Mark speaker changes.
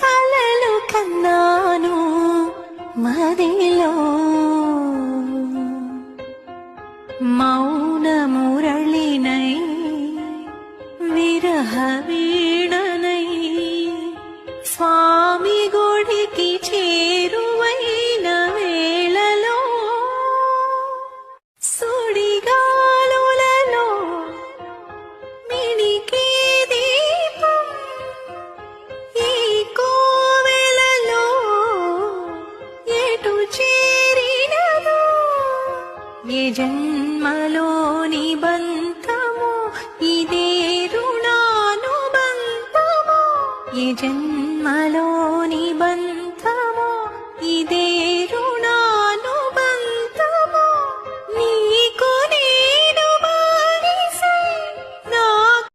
Speaker 1: కలలు కన్నాను మదిలో. మౌన మురళినై విరహ వీణనై స్వామి ఏ జన్మలో నిబంధము? ఇదే రుణానుబంధము. ఏ జన్మలో నిబంధ